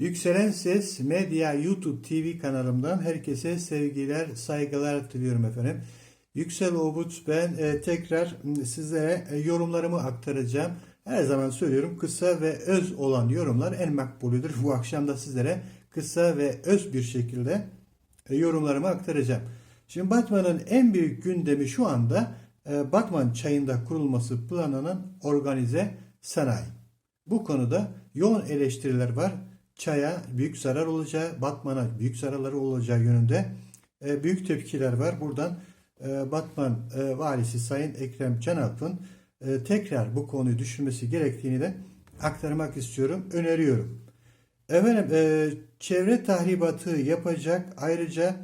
Yükselen Ses Medya YouTube TV kanalımdan herkese sevgiler, saygılar diliyorum efendim. Yüksel Obut ben e, tekrar sizlere e, yorumlarımı aktaracağım. Her zaman söylüyorum kısa ve öz olan yorumlar en makbulüdür. Bu akşam da sizlere kısa ve öz bir şekilde e, yorumlarımı aktaracağım. Şimdi Batman'ın en büyük gündemi şu anda e, Batman çayında kurulması planlanan organize sanayi. Bu konuda yoğun eleştiriler var. Çaya büyük zarar olacağı, Batman'a büyük zararları olacağı yönünde e, büyük tepkiler var. Buradan e, Batman e, valisi Sayın Ekrem Canalp'ın e, tekrar bu konuyu düşünmesi gerektiğini de aktarmak istiyorum, öneriyorum. Efendim çevre tahribatı yapacak ayrıca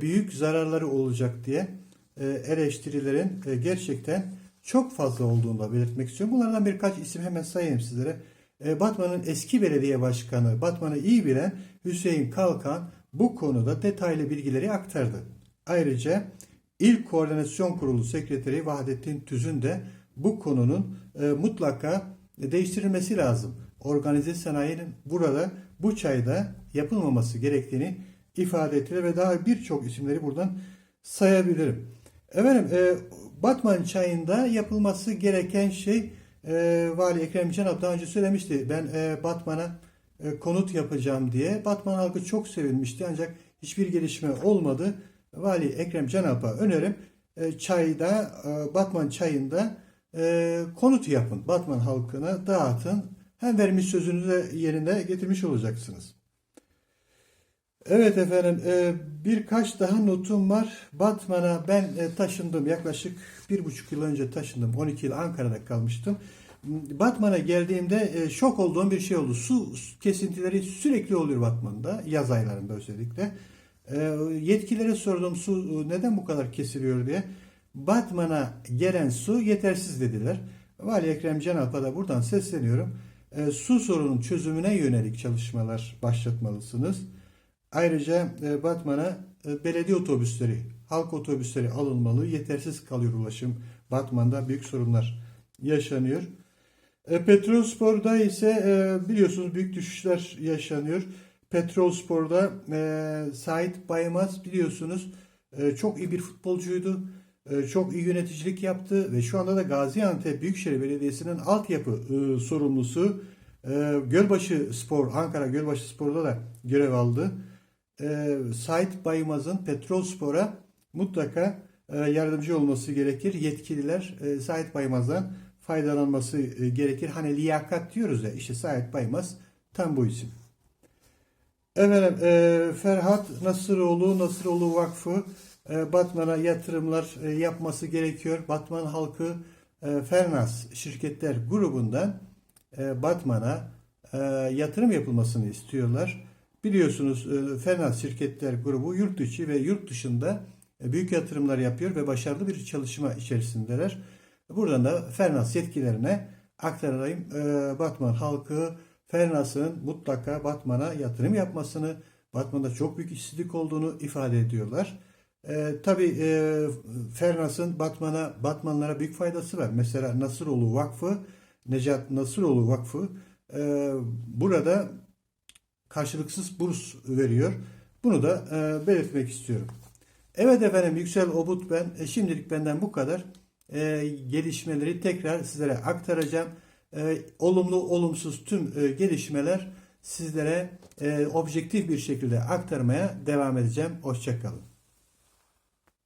büyük zararları olacak diye eleştirilerin gerçekten çok fazla olduğunu da belirtmek istiyorum. Bunlardan birkaç isim hemen sayayım sizlere. E, Batman'ın eski belediye başkanı, Batman'ı iyi bilen Hüseyin Kalkan bu konuda detaylı bilgileri aktardı. Ayrıca İl Koordinasyon Kurulu Sekreteri Vahdettin Tüzün de bu konunun e, mutlaka değiştirilmesi lazım. Organize sanayinin burada bu çayda yapılmaması gerektiğini ifade ettiler ve daha birçok isimleri buradan sayabilirim. Efendim e, Batman çayında yapılması gereken şey e, Vali Ekrem Canap daha önce söylemişti. Ben e, Batman'a e, konut yapacağım diye. Batman halkı çok sevinmişti ancak hiçbir gelişme olmadı. Vali Ekrem Canap'a önerim e, çayda e, Batman çayında e, konut yapın. Batman halkına dağıtın. Hem vermiş sözünüzü de yerine getirmiş olacaksınız. Evet efendim e, birkaç daha notum var. Batman'a ben e, taşındım yaklaşık bir buçuk yıl önce taşındım. 12 yıl Ankara'da kalmıştım. Batman'a geldiğimde e, şok olduğum bir şey oldu. Su kesintileri sürekli oluyor Batman'da yaz aylarında özellikle. E, yetkililere sordum su neden bu kadar kesiliyor diye. Batman'a gelen su yetersiz dediler. Vali Ekrem Canalp'a da buradan sesleniyorum. Su sorunun çözümüne yönelik çalışmalar başlatmalısınız. Ayrıca e, Batman'a e, belediye otobüsleri, halk otobüsleri alınmalı. Yetersiz kalıyor ulaşım. Batman'da büyük sorunlar yaşanıyor. E, Petrolspor'da ise biliyorsunuz büyük düşüşler yaşanıyor. Petrolspor'da Sait Baymaz biliyorsunuz çok iyi bir futbolcuydu. Çok iyi yöneticilik yaptı ve şu anda da Gaziantep Büyükşehir Belediyesi'nin altyapı sorumlusu. Gölbaşı Spor, Ankara Gölbaşı Spor'da da görev aldı e, Sait Baymaz'ın Petrol Spor'a mutlaka e, yardımcı olması gerekir. Yetkililer e, Sait Baymaz'dan faydalanması e, gerekir. Hani liyakat diyoruz ya işte Sait Baymaz tam bu isim. Efendim e, Ferhat Nasıroğlu, Nasıroğlu Vakfı e, Batman'a yatırımlar e, yapması gerekiyor. Batman halkı e, Fernas şirketler grubundan e, Batman'a e, yatırım yapılmasını istiyorlar. Biliyorsunuz e, Fernas Şirketler Grubu yurt içi ve yurt dışında e, büyük yatırımlar yapıyor ve başarılı bir çalışma içerisindeler. Buradan da Fernas yetkilerine aktarayım. E, Batman halkı Fernas'ın mutlaka Batman'a yatırım yapmasını, Batman'da çok büyük işsizlik olduğunu ifade ediyorlar. E, tabii e, Fernas'ın Batman'a, Batmanlara büyük faydası var. Mesela Nasıroğlu Vakfı, Necat Nasıroğlu Vakfı e, burada karşılıksız burs veriyor. Bunu da e, belirtmek istiyorum. Evet efendim Yüksel Obut ben. E, şimdilik benden bu kadar. E, gelişmeleri tekrar sizlere aktaracağım. E, olumlu olumsuz tüm e, gelişmeler sizlere e, objektif bir şekilde aktarmaya devam edeceğim. Hoşçakalın.